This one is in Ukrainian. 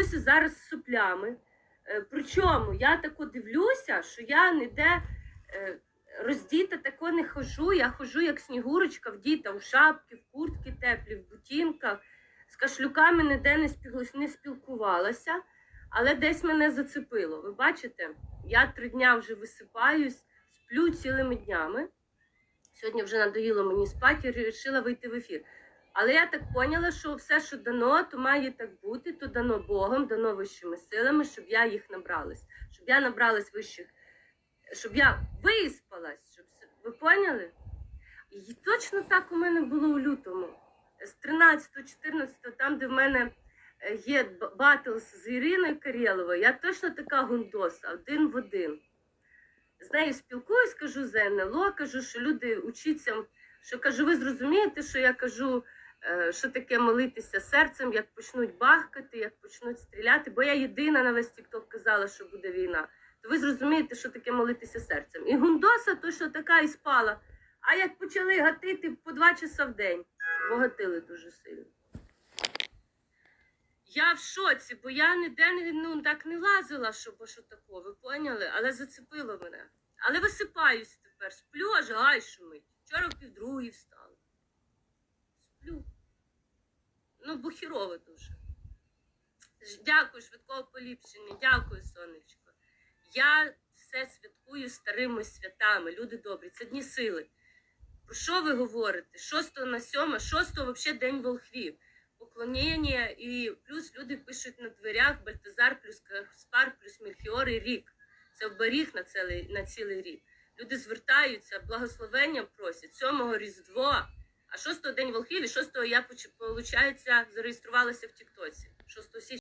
дивлюся зараз з соплями. Е, Причому я тако дивлюся, що я ніде е, роздіта тако не хожу. Я хожу як снігурочка, вдіта в шапки, в куртки теплі, в бутінках. З кашлюками ніде не, не спілкувалася, але десь мене зацепило. Ви бачите, я три дня вже висипаюсь, сплю цілими днями. Сьогодні вже надоїло мені спати і вирішила вийти в ефір. Але я так поняла, що все, що дано, то має так бути, то дано Богом, дано вищими силами, щоб я їх набралась, щоб я набралась вищих, щоб я виспалась, щоб ви поняли? І точно так у мене було у лютому. З 13-14, там, де в мене е, є б- батл з Іриною Карєловою, я точно така гундоса, один в один. З нею спілкуюсь, кажу за НЛО, кажу, що люди учаться, що кажу, ви зрозумієте, що я кажу, що таке молитися серцем, як почнуть бахкати, як почнуть стріляти, бо я єдина на весь TikTok казала, що буде війна. То ви зрозумієте, що таке молитися серцем. І гундоса, то що така і спала. А як почали гатити по два часа в день, бо гатили дуже сильно. Я в шоці, бо я ніде не, ну, так не лазила, щоб що такого, ви поняли? Але зацепило мене. Але висипаюсь тепер, сплю, аж гай шумить. Вчора в півдругій встала. Сплю. Ну, бо хірово дуже. Дякую, швидкого поліпшення, дякую, сонечко. Я все святкую старими святами. Люди добрі, це дні сили. Про що ви говорите? 6 на 7, 6 взагалі день волхвів. Поклоніння і плюс люди пишуть на дверях Бальтазар плюс Каспар плюс Мельхіор і рік. Це оберіг на цілий, на цілий рік. Люди звертаються, благословенням просять. 7 Різдво, а 6 день волхів і 6 я, виходить, зареєструвалася в Тіктоці. 6 січня.